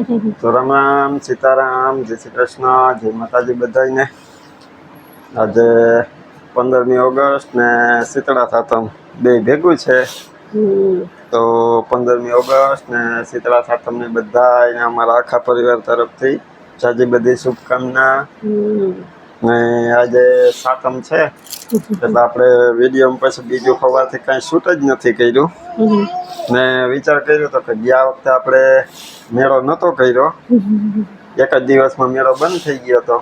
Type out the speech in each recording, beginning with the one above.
તો રામ રામ સીતારામ જય શ્રી કૃષ્ણ જય માતાજી બધાને આજે પંદરમી ઓગસ્ટ ને શીતળા સાતમ બે ભેગું છે. તો પંદરમી ઓગસ્ટ ને શીતળા સાતમને બધા અમારા આખા પરિવાર તરફથી જાજી બધી શુભકામના. ને આજે સાતમ છે એટલે આપણે વીડિયો પછી બીજું ખવાથી કાંઈ શૂટ જ નથી કર્યું. ને વિચાર કર્યો તો કે ગયા વખતે આપણે મેળો નહોતો કર્યો. એક જ દિવસમાં મેળો બંધ થઈ ગયો હતો.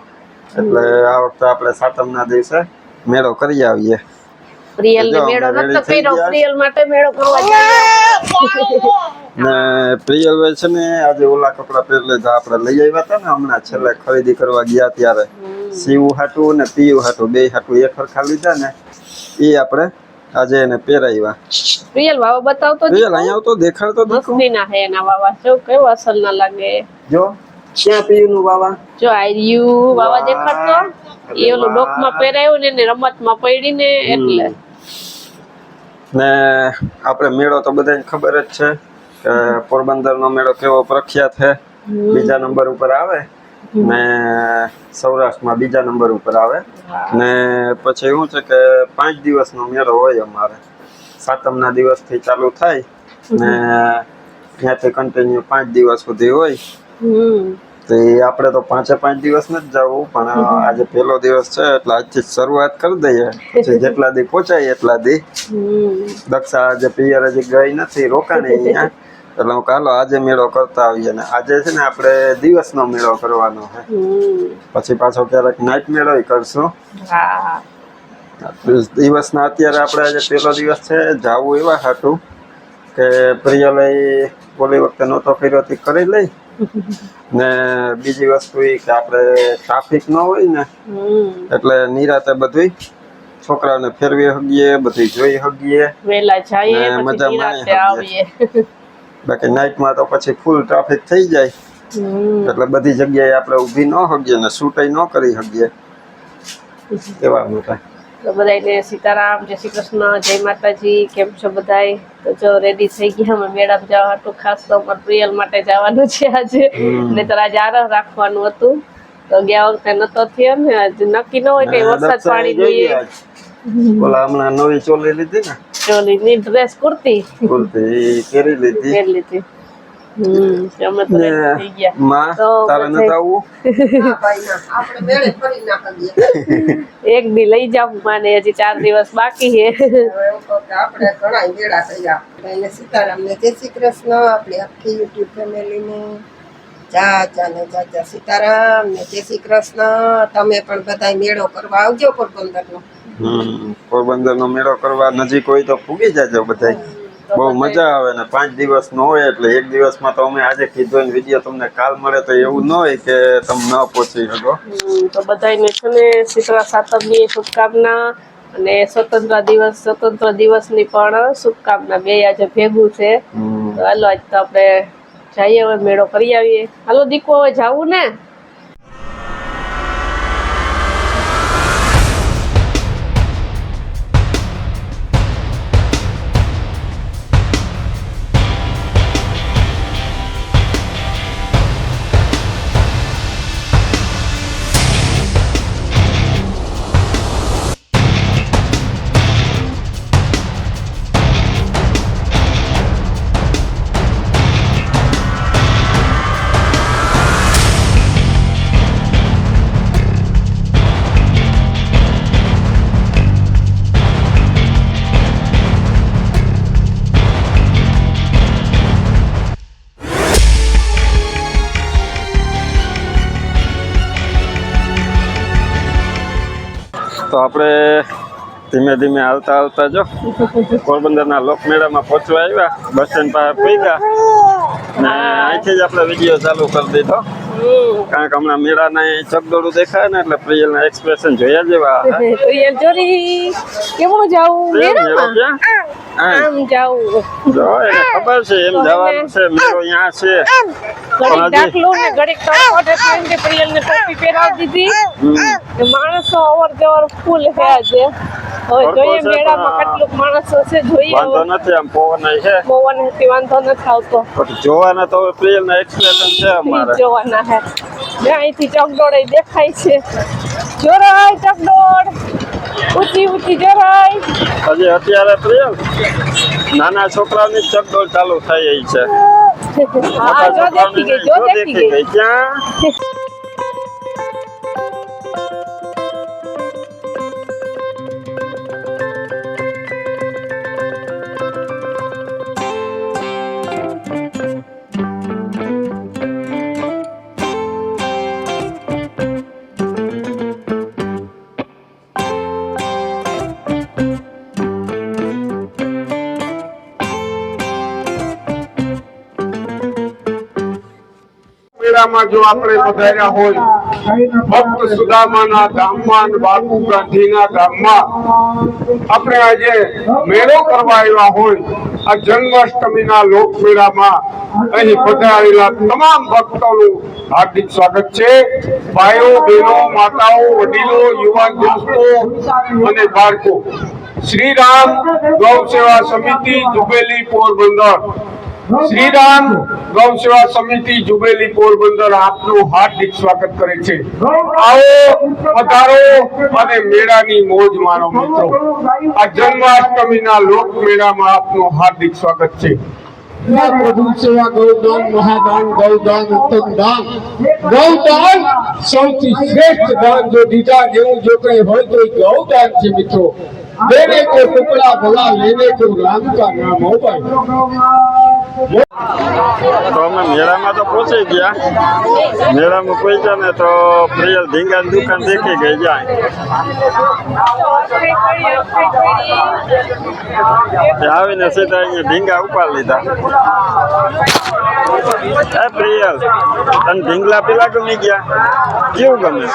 એટલે આ વખતે આપણે સાતમના દિવસે મેળો કરી આવીએ. પ્રિયલ જો, મેળો નતો થઈ કર્યો પ્રિયલ માટે મેળો કરવા જઈએ ને પ્રિયલભાઈ છે ને આજે ઓલા કપડા પહેરલે તો આપણે લઈ આવ્યા હતા ને હમણાં છેલ્લે ખરીદી કરવા ગયા ત્યારે. સીવું હાટું ને પીયું હાટું બે હાટું એક સરખા લીધા ને એ આપણે આજે એને પહેરાવ્યા. પ્રિયલ વાવા બતાવતો પ્રિયલ અહીંયા આવતો દેખાડતો દીકરો ના હે એના વાવા. જો કેવો અસલ ના લાગે. જો ક્યાં પીયું નું વાવા? જો આર્યું વાવા દેખાડતો. એ ઓલું ડોકમાં પહેરાયું ને એને રમતમાં પડી ને એટલે. ને આપણે મેળો તો બધાને ખબર જ છે. પોરબંદરનો મેળો કેવો પ્રખ્યાત છે બીજા નંબર ઉપર આવે? ને સૌરાષ્ટ્રમાં બીજા નંબર ઉપર આવે? ને પછી એવું છે કે પાંચ દિવસનો મેળો હોય અમારે. સાતમના દિવસથી ચાલુ થાય ને ત્યાંથી કન્ટિન્યુ પાંચ દિવસ સુધી હોય. તો આપણે તો પાંચે પાંચ દિવસ નથી જવું પણ આજે પહેલો દિવસ છે એટલે આજથી શરૂઆત કરી દઈએ. પછી જેટલા દી પહોંચાય એટલા દી. દક્ષા આજે પિયર હજી ગઈ નથી રોકાણી અહીંયા. એટલે હું કાલો આજે મેળો કરતા આવીએ ને આજે છે ને આપણે દિવસનો મેળો કરવાનો છે. પછી પાછો ક્યારેક નાઇટ મેળો કરશું. દિવસના અત્યારે આપણે આજે પહેલો દિવસ છે જાવું એવા હાટું કે પ્રિયલય ઓલી વખતે નહોતો કર્યો તે કરી લઈ. ને બીજી વસ્તુ એ કે આપણે ટ્રાફિક ન હોય ને એટલે નિરાતે બધું છોકરાઓને ફેરવી હગીએ બધું જોઈ હગીએ. મજા માણી આવીએ. બાકી નાઇટમાં તો પછી ફૂલ ટ્રાફિક થઈ જાય. એટલે બધી જગ્યાએ આપણે ઊભી ન હગીએ ને શૂટાઈ ન કરી હગીએ એવા મોટા તો બધાને સીતારામ જય શ્રી કૃષ્ણ જય માતાજી કેમ છો બધાય? તો જો રેડી થઈ ગયા અમે મેળામાં જવા હતું ખાસ તો અમારે પ્રિયલ માટે જવાનું છે આજે. ને નહીતર આજે આરહ રાખવાનું હતું. તો ગયા વખતે નતો થયો ને નક્કી ન હોય કે વરસાદ પાણી જોઈએ. ઓલા હમણાં નવી ચોલી લીધી ને? ચોલીની ડ્રેસ કુર્તી. કુર્તી પહેરી લીધી. પહેરી લીધી. હમ અમે તો ready થઈ ને ગયા. માં તો તારે પછી- નતા આવવું? એક બી લઈ જાવ માને હજી ચાર દિવસ બાકી હે આપણે ઘણા વેળા કર્યા. સીતારામ ને જય શ્રી કૃષ્ણ આપણી આખી યુટ્યુબ ફેમિલીને જા જા ને જા સીતારામ ને જય શ્રી કૃષ્ણ. તમે પણ બધા મેળો કરવા આવજો પોરબંદરનો. હમ પોરબંદરનો મેળો કરવા નજીક હોય તો પૂગી જાજો બધા બહુ મજા આવે ને પાંચ દિવસ નો હોય એટલે એક દિવસમાં તો અમે આજે કીધો ને વીડિયો તમને કાલ મળે તો એવું ન હોય કે તમે ન પહોંચી શકો. તો બધાને છે ને શીતળા સાતમની શુભકામના અને સ્વતંત્ર દિવસ સ્વતંત્ર દિવસની પણ શુભકામના. બે આજે ભેગું છે. તો હાલો આજ તો આપણે જઈએ હવે મેળો કરી આવીએ. હાલો દીકો હવે જાવું ને? આપણે ધીમે ધીમે હાલતા હાલતા જો પોરબંદરના લોકમેળામાં પહોંચવા આવ્યા બસ સ્ટેન્ડ પાસે પહોંચ્યા ને અહીંથી જ આપણે વીડિયો ચાલુ કરી દીધો. કારણ કે હમણાં મેળાના એ ચકદોડું દેખાય ને એટલે પ્રિયલના એક્સપ્રેશન જોયા જેવા. પ્રિયલ જોરી કેવું જાવું મેળામાં. આમ જાવું. જો એને ખબર છે એમ જવાનું છે મેળો અહીંયા છે. ઘડીક ડાકલું ને ઘડીક તડકો થતો એમ કે ટોપી પહેરાવી દીધી. માણસો અવર જવર ફૂલ છે. આજે હવે જોઈએ મેળામાં પણ માણસો છે જોઈએ વાંધો નથી આમ પવન છે. પવન હતી વાંધો નથી આવતો. જોવાના તો પ્રિયલ ના એક્સપ્રેશન છે અમારે. જોવાના હે ને અહીંથી ચકડોળ દેખાય છે. જોરાય ચકડોળ. ઊંચી ઊંચી જોરાય. હજી અત્યારે પ્રિયલ? નાના છોકરાઓની ચકડોળ ચાલુ થઈ છે. દેખી ગઈ જો દેખી ગઈ. ક્યાં? મેળામાં જો આપણે વધાર્યા હોય, ભક્ત સુદામાના ધામમાં બાપુ ગાંધીના ધામમાં આપણે આજે મેળો કરવા આવ્યા હોય, આ જન્માષ્ટમીના લોકમેળામાં અહીં પધારેલા તમામ ભક્તોનું હાર્દિક સ્વાગત છે. ભાઈઓ, બહેનો, માતાઓ, વડીલો, યુવાન દોસ્તો અને બાળકો શ્રી રામ ગૌ સેવા સમિતિ જુબેલી પોરબંદર. શ્રીરામ ગૌ સેવા સમિતિ જુબેલી પોરબંદર આપનું હાર્દિક સ્વાગત કરે છે. આવો પધારો અને મેળાની મોજ માણો મિત્રો. આ જન્માષ્ટમીના લોક મેળામાં આપનું હાર્દિક સ્વાગત છે. પ્રભુ સેવા ગૌદાન, મહાદાન, ગૌદાન ઉત્તમ દાન ગૌદાન સૌથી શ્રેષ્ઠ દાન જો દીધા જેવું જો કઈ હોય તો ગૌદાન છે મિત્રો. દેને કો ટુકડા ભલા લેને કો રામ કા નામ હો ભાઈ તો અમે મેળામાં તો પહોંચી ગયા. મેળામાં પહોંચ્યા ને તો પ્રિયલ ઢીંગાની દુકાન દેખી ગઈ જાય. આવીને સીધા અહીંયા ઢીંગા ઉપાડ લીધા. એ પ્રિયલ, તને ઢીંગલા પેલા ગમી ગયા? કેવું ગમે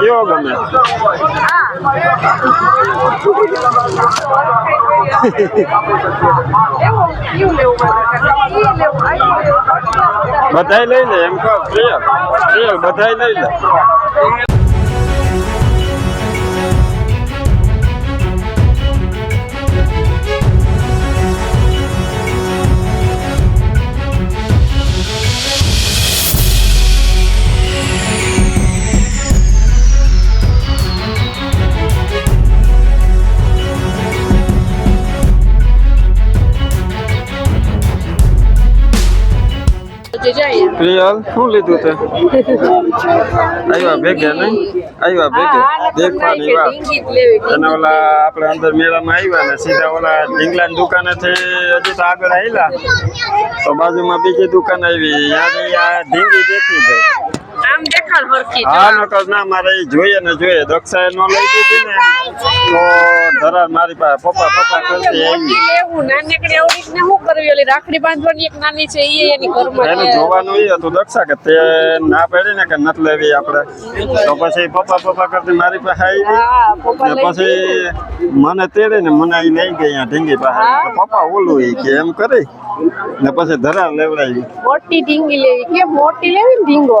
કેવો ગમે? બધાય લઈ લે એમ કહો. બધાય લઈ લે. પ્રિયલ શું લીધું તે આવ્યા ભેગે નહીં? આવ્યા ભેગે. દેખવાની વાત. અને ઓલા આપણે અંદર મેળામાં આવ્યા ને સીધા ઓલા ઢીંગલાની દુકાનેથી હજી તો આગળ આવેલા તો બાજુમાં બીજી દુકાન આવી. ત્યાંથી આ ઢીંગી દેખી ગઈ હરખી હા નકર ના મારે એ જોઈએ ને જોઈએ. દક્ષાએ ન લઈ દીધી ને તો ધરા મારી પાસે પપ્પા પપ્પા કરતી આવી લેવું નાનકડી આવડી ને શું કરવી? ઓલી રાખડી બાંધવાની એક નાની છે એ એની ઘરમાં એનું જોવાનું એ હતું દક્ષા કે તે ના પડી ને કે નથી લેવી આપણે. તો પછી પપ્પા પપ્પા કરતી મારી પાસે આવી ને પછી મને તેડે ને મને ઈ લઈ ગઈ ઢીંગી પાસે. પપ્પા ઓલું એ કે એમ કરી. ને પછી ધરા લેવડાવી. મોટી ઢીંગી લેવી. કે મોટી લેવી ને ઢીંગો?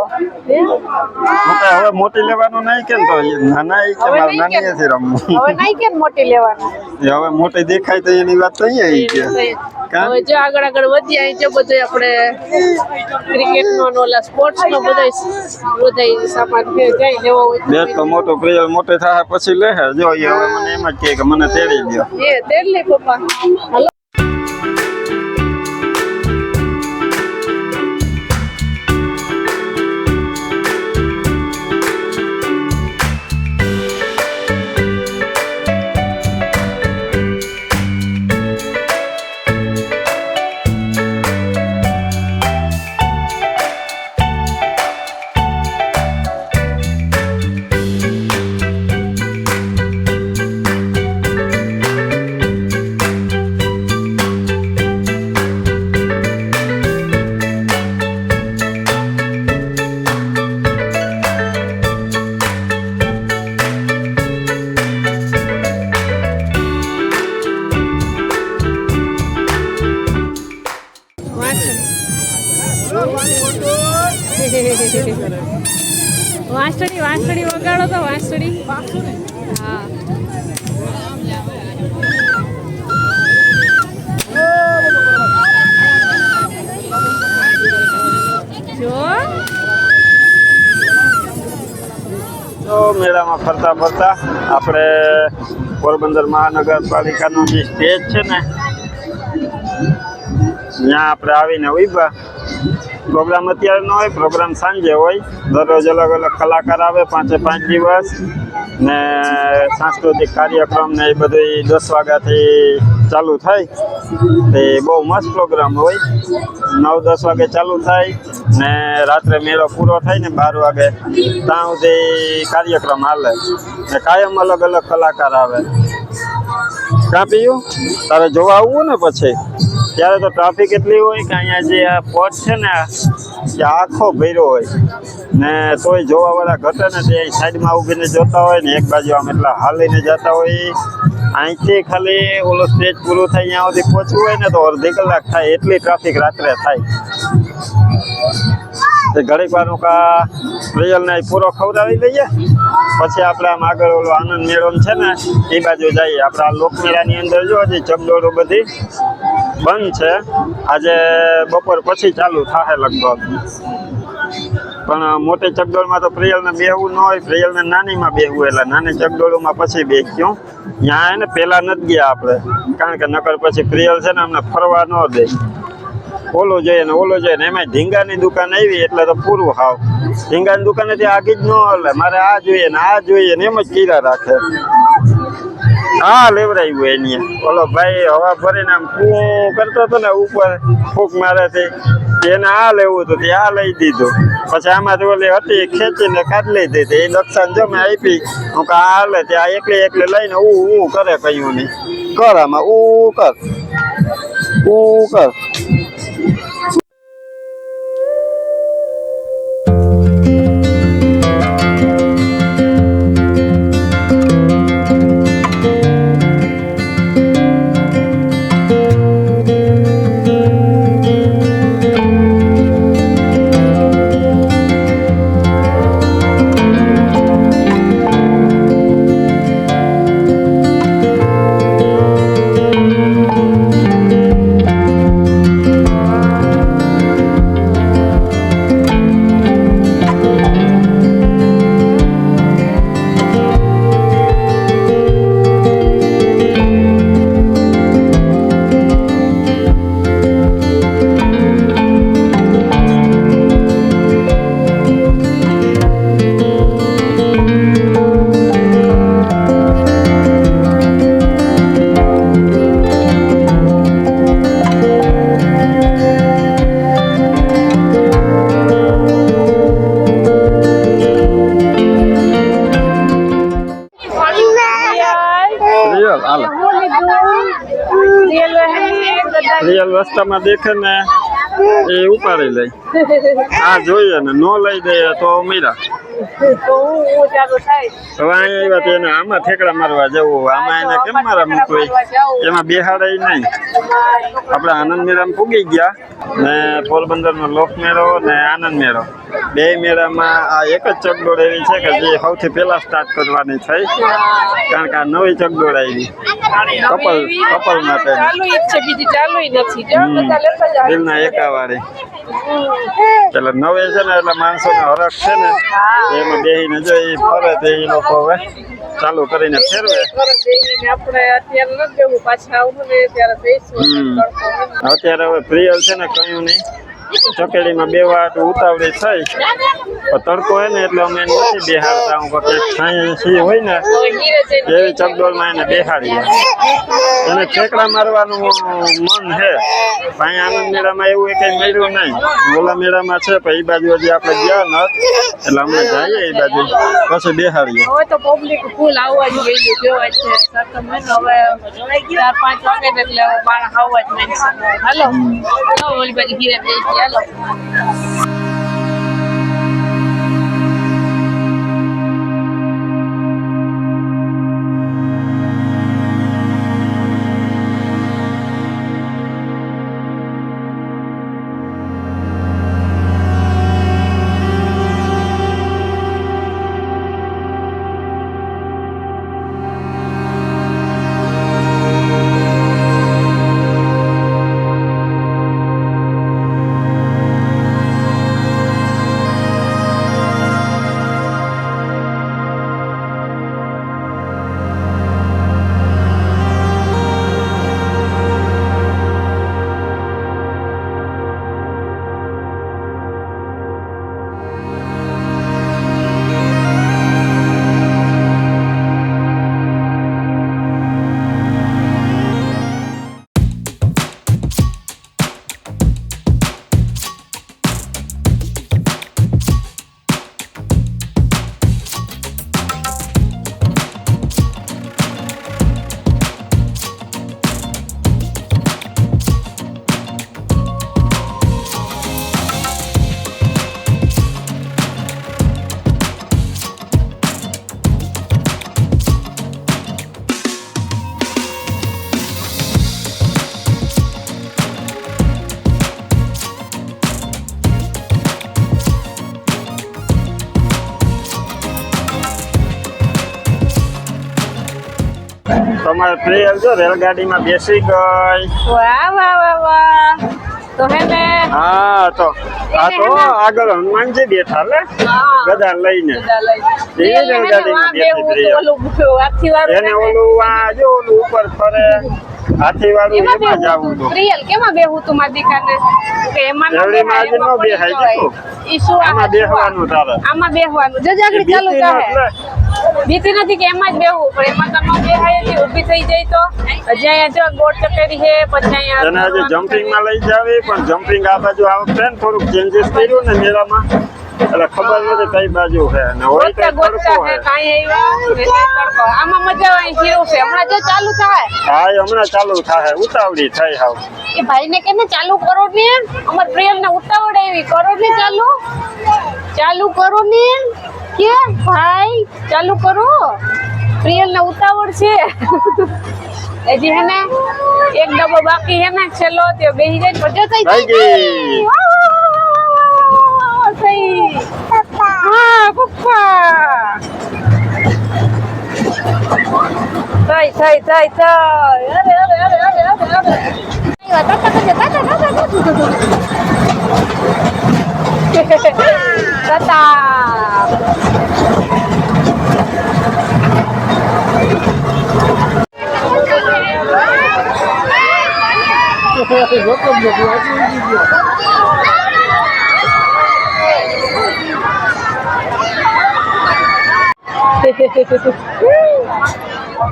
હવે મોટી લેવાનું નહીં કેમ તો નાના એ કે મારે નાની હતી રમવું હવે નહીં કેમ મોટી લેવાનું? હવે મોટી દેખાય તો એની વાત તો અહીંયા કે. હવે જો આગળ આગળ વધ્યા જો બધું આપણે ક્રિકેટ નો ઓલા સ્પોર્ટ્સ નો બધા બધા સામાન જાય લેવો હોય તો તો મોટો પ્લેયર મોટે થાય પછી લે જો એ હવે મને એમ જ કે મને તેડી દો એ તેડ લે પપ્પા. ફરતા આપણે પોરબંદર મહાનગરપાલિકાનું જે સ્ટેજ છે ને, ત્યાં આપણે આવીને ઊભા. પ્રોગ્રામ અત્યારે ન હોય, પ્રોગ્રામ સાંજે હોય. દરરોજ અલગ અલગ કલાકાર આવે, પાંચે પાંચ દિવસ. ને સાંસ્કૃતિક કાર્યક્રમ ને એ બધું દસ વાગ્યાથી ચાલુ થાય. તે બહુ મસ્ત પ્રોગ્રામ હોય. નવ, દસ વાગે ચાલુ થાય ને રાત્રે મેળો પૂરો થાય ને બાર વાગે ત્યાં સુધી કાર્યક્રમ હાલે. ને કાયમ અલગ અલગ કલાકાર આવે. કાં પીયું? તારે જોવા આવવું ને પછી? ત્યારે તો ટ્રાફિક એટલી હોય કે અહીંયા જે આ પોટ છે ને એ આખો ભર્યો હોય. ને તોય જોવાવાળા ઘટે ને તે સાઈડમાં ઊભીને જોતા હોય ને એક બાજુ આમ એટલા હાલીને જતા હોય. અહીંથી ખાલી ઓલો સ્ટેજ પૂરું થાય ત્યાં સુધી પહોંચવું હોય ને તો અડધી કલાક થાય, એટલી ટ્રાફિક રાત્રે થાય. તે ઘડીક વારનું કા પ્રિયલને અહીં પૂરો ખવડાવી લઈએ. પછી આપણે આમ આગળ ઓલો આનંદ મેળો છે ને, એ બાજુ જઈએ. આપણે આ લોકમેળાની અંદર જો હજી ચકડોળો બધી. બંધ છે. આજે બપોર પછી ચાલુ થશે લગભગ. પણ મોટી ચકડોળમાં તો પ્રિયલને બેહવું ન હોય, પ્રિયલને નાનીમાં બેહવું એટલે નાની ચકડોળમાં પછી બેસ્યું ત્યાં એને પહેલાં નથી ગયા આપણે, કારણ કે નકર પછી પ્રિયલ છે ને અમને ફરવા ન દે. ઓલો જોઈએ ને ઓલો જોઈએ ને એમાં ઢીંગાની દુકાન આવી, એટલે તો પૂરું હાવ. ઢીંગાની દુકાનેથી આગી જ ન હલે, મારે આ જોઈએ ને આ જોઈએ ને એમ જ કીરા રાખે. હા લેવડાવ્યું એની ઓલો ભાઈ હવા ફરીને આમ ફૂ કરતો હતો ને ઉપર, ફૂંક મારેથી. એને આ લેવું હતું, તે આ લઈ દીધું. પછી આમાં ઓલી હતી, ખેંચીને કાઢી લઈ દીધી એ દક્ષાને જો મેં આપી, હું કે આ લે ત્યાં એકલી એકલી લઈને ઉ ઉ કરે કયું નહીં. કર આમાં ઉ કર. ઉ કર. રિયલ દેખે ને એ ઉપાડી લઈ આ જોઈએ ને, નો લઈ દઈએ તો મીરા હવે અહીંયા આવ્યા તો આમાં ઠેકડા મારવા જવું. આમાં એને કેમ મારા મૂકવી? એમાં બેહાડે નહીં. આપણે આનંદ મેળામાં પૂગી ગયા ને પોરબંદરનો લોકમેળો ને આનંદ મેળો બે મેળામાં આ એક જ ચકડોળ એવી છે કે જે સૌથી પહેલા સ્ટાર્ટ કરવાની થઈ. કારણ કે આ નવી ચકડોળ આવી. કપલ કપલ માટે. દિલના એકાવાળી. એટલે નવે છે ને એટલે માણસોનો હરખ છે ને એમાં બેહીને જો એ ફરે તે એ લોકો હવે ચાલુ કરીને ફેરવે. અત્યારે હવે પ્રિયલ છે ને કયું નહીં. ચકેડીમાં બે વાર ઉતાવળી થઈ. તડકો હોય ને એટલે અમે નથી બેહાડતા. હું કે છાંય સી હોય ને એવી ચકડોળમાં એને બેહાડીએ. એને ઠેકડા મારવાનું મન છે. ભાઈ આનંદ મેળામાં એવું કઈ મળ્યું નહીં. ઓલા મેળામાં છે પણ એ બાજુ હજી આપણે ગયા નથી એટલે અમે જઈએ એ બાજુ. પછી બેહાડીએ. હવે તો પબ્લિક ફૂલ આવવા જ ગયેલું જોવા છે. ને હવે ચાર પાંચ વાગે એટલે હવે આવવા જ માંડશે હાલો. હાલો ઓલી બાજુ ઘીરે બેસી. હાલો પ્રિયલ જો રેલગાડીમાં બેસી ગઈ. વાહ વાહ વાહ વાહ. તો હે ને હા તો આ તો આગળ હનુમાનજી બેઠા લે. ગદા લઈને. બધા લઈ. એ રેલગાડીમાં બેસી વાળું એને ઓલું આ જો ઓલું ઉપર ફરે. હાથી વાળું એમાં જવું તું? પ્રિયલ કેમાં બેહું તું મારી દીકાને કે એમાં બેહાય, આજે ન બેહાય જવાય. દીકુ. ઈ શું આ આમાં બેહવાનું તારે. આમાં બેહવાનું. જો જાગડી ચાલુ થાય. બીતી નથી કે એમાં જ બેહવું પણ એમાં તો ન બેહાય નહીં ઊભી થઈ જાય તો. હજી અહીંયા જો ગોળ ચકેરી છે પછી અહીંયા તને અહીંયા જમ્પિંગમાં લઈ જાવી પણ જમ્પિંગ આ બાજુ આ વખતે ને થોડુંક ચેન્જીસ કર્યું ને મેળામાં. એટલે ખબર નથી કઈ બાજુ છે અને હોય તો તડકો છે કાઈ તડકો. આમાં મજા આવે જીરું છે. હમણાં જો ચાલુ થાય. હા હમણાં ચાલુ થાય. ઉતાવળી થઈ હાવ. એ ભાઈને કે ને ચાલુ કરો ને અમાર પ્રિયલ ને ઉતાવળ એવી. કરો ને ચાલુ. ચાલુ કરો ને કે ભાઈ ચાલુ કરો. પ્રિયલ ને ઉતાવળ છે. હજી હે ને એક ડબ્બો બાકી હે ને છેલ્લો તે બેહી જાય. પછી થઈ થઈ ગઈ. થઈ હા પપ્પા થઈ થઈ થઈ થઈ અરે અરે અરે અરે અરે અરે તાતા કરજે, તાતા, તાતા, તાતા. તાતા.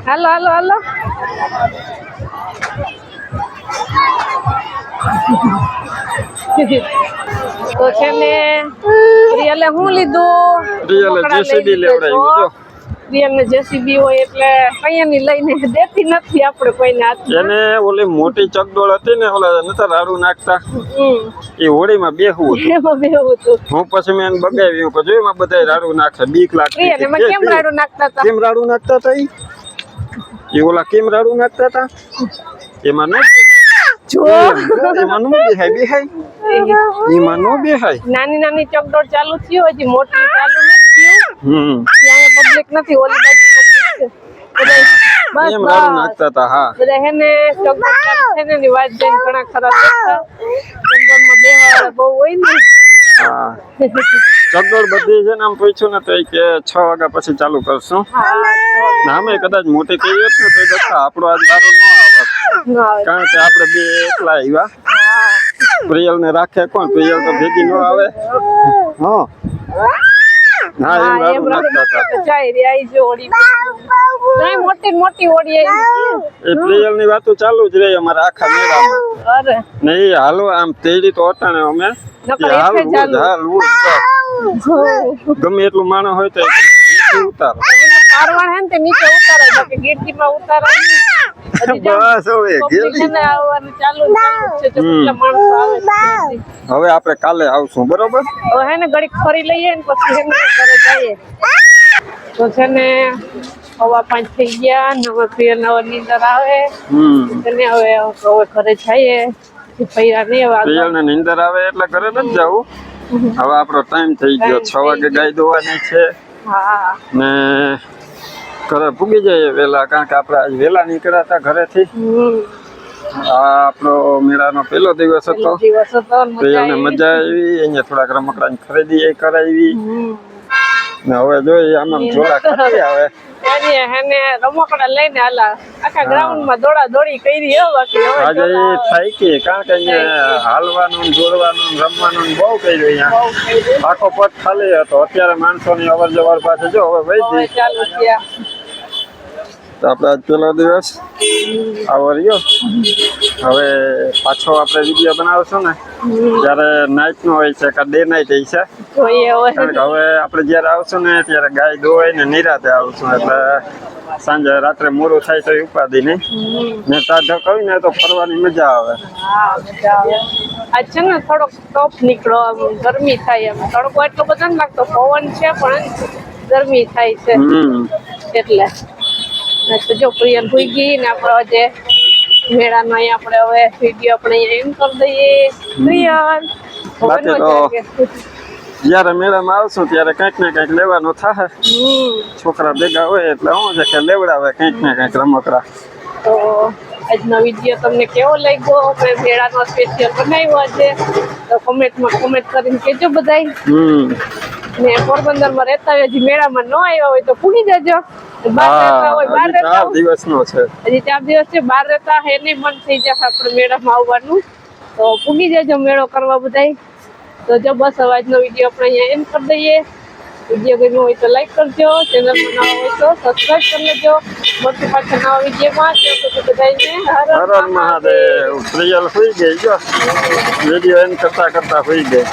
હાલો હાલો હાલો તો છે ને રિયલે હું લીધું? રિયલે લીધા. લેવડાવ્યું જો. જેસીબી હોય એટલે કયાની લઈને દેતી નથી આપણે કોઈને એને ઓલી મોટી ચકડોળ હતી ને ઓલા નતા રાડું નાખતા. એ હોળીમાં બેહવું એમાં બેહવું હતું. હું પછી મેં એને બગાવ્યું પછી એમાં બધા રાડું નાખે બીક લાગતી હતી. એમાં કેમ રાડું નાખતા હતા? કેમ રાડું નાખતા હતા? ઈ? ઓલા કેમ રાડું નાખતા હતા? એમાં ન જો. એમાં નો બેહાય બેહાય. એમાં નો બેહાય. નાની નાની ચકડોળ ચાલુ થયું હજી મોટી ચાલુ નથી થયું. હમ. ત્યાં પબ્લિક નથી ઓલી બાજુ પબ્લિક છે. નાખતા હતા હા. બધા ચકડોળ છે ને ની વાત જઈને ઘણા ખરા દેખતા ચકડોળમાં બેહવા બહુ હોય ને. હા. ચકડોળ બધી છે ને આમ પૂછ્યું ને તો કે છ વાગ્યા પછી ચાલુ કરશું. આમે કદાચ મોટી થઈ હોત ને તો ઈ આપણો આજ વારો ન આવત. આવે. કારણ કે આપણે બે એકલા આવ્યા. પ્રિયલ ને રાખે કોણ? પ્રિયલ તો ભેગી ન આવે. હા. હા એમ હા, રાડું એમ નાખતા હતા રાડું જાય રે, આઈ જો ઓળી. નહીં, મોટી મોટી ઓળી આવી. એ પ્રિયલની વાતો ચાલુ જ રહે અમારા આખા મેળામાં. અરે. ને એ હાલો આમ તેડી તો અટાણે અમે. ગમે એટલું માણસ હોય તો નીચે ઉતારો. મને પારવાણ હે ને તે નીચે ઉતારે બાકી ઉતારાય નહીં. બસ હવે. હવે આપણે કાલે આવશું બરોબર? હવે ને ઘડીક ફરી લઈએ ને પછી ઘરે જઈએ. તો છે ને હવા પાંચ થઈ ગયા ને હવે પ્રિય નવ નીંદર આવે. અને હવે હવે ઘરે જઈએ. પૈરા નહીં હવે પ્રિયલ આગળ. ને આવે એટલે ઘરે નથી જવું. હવે આપણો ટાઈમ થઈ ગયો. છ વાગે ગાય દોવાની છે. હા. ને ઘરે પૂગી જઈએ વહેલા કારણ કે આપણે આજ વહેલા નીકળ્યા હતા ઘરેથી. આ આપણો મેળાનો પહેલો દિવસ હતો. પેલો દિવસ હતો ને મજા આવી. અહીંયા થોડાક રમકડાની ખરીદી એ કરાવી. ને હવે જોઈએ આમાં જોડા ખાતી આવે. રમકડા લઈને હાલા આખા ગ્રાઉન્ડમાં દોડા દોડી કરી બાકી આજે થાય કે કારણ કે અહીંયા હાલવાનું ને દોડવાનું ને રમવાનું ને બહુ કર્યું અહીંયા. આખો પટ ખાલી હતો. અત્યારે માણસોની અવર જવર પાસે જો હવે વહી ગઈ. તો આપણે આજ પેલો દિવસ આવો રહ્યો. હવે પાછો આપણે વીડિયો બનાવશું ને ત્યારે નાઇટ નો હોય છે કે ડે નાઇટ હોય છે. હવે કારણ કે હવે આપણે જ્યારે આવશું ને ત્યારે ગાય દોવાય ને નિરાતે આવશું એટલે સાંજે રાત્રે મોડું થાય તો ઉપાધિ નહીં. ને તાજો કહી ને તો ફરવાની મજા આવે. આજ છે ને થોડોક ટોપ નીકળો ગરમી થાય એમ. તડકો એટલો બધો લાગતો પવન છે પણ ગરમી થાય છે. એટલે. તો જો પ્રિયલ હોઈ ગઈ ને આપણે આજે મેળાનો અહીંયા આપણે હવે વીડિયો આપણે અહીંયા એમ કરી દઈએ. પ્રિયલ હવે બાકી નો તો જાગે. જ્યારે મેળામાં આવશું ત્યારે કંઈક ને કંઈક લેવાનું થાય હમ. છોકરા ભેગા હોય એટલે શું છે કે લેવડાવે કંઈક ને કંઈક રમકડા. તો આજનો વીડિયો તમને કેવો લાગ્યો? મેં મેળાનો સ્પેશિયલ બનાવ્યો આજે. તો કોમેન્ટમાં કોમેન્ટ કરીને કહેજો બધાય. હમ. ને પોરબંદરમાં રહેતા હોય હજી મેળામાં ન આવ્યા હોય તો પૂરી જજો. બહાર રહેતા દિવસનો છે. હજી ચાર દિવસ છે બાર રહેતા હે નહીં મન થઈ જશે આપણે મેળામાં આવવાનું. તો પૂગી જજો મેળો કરવા બધાય. તો જો બસ અવાજનો વીડિયો આપણે અહીંયા એન્ડ કરી દઈએ. વીડિયો ગમ્યો હોય તો લાઈક કરજો ચેનલમાં નવા હોય તો સબસ્ક્રાઈબ કરી લેજો. મળતું પાછા નવા વિડીયોમાં. ત્યાં બધાને હર હર હર મહાદેવ. પ્રિયલ હોઈ ગઈ જો. વીડિયો એન્ડ કરતા કરતા હોઈ ગઈ.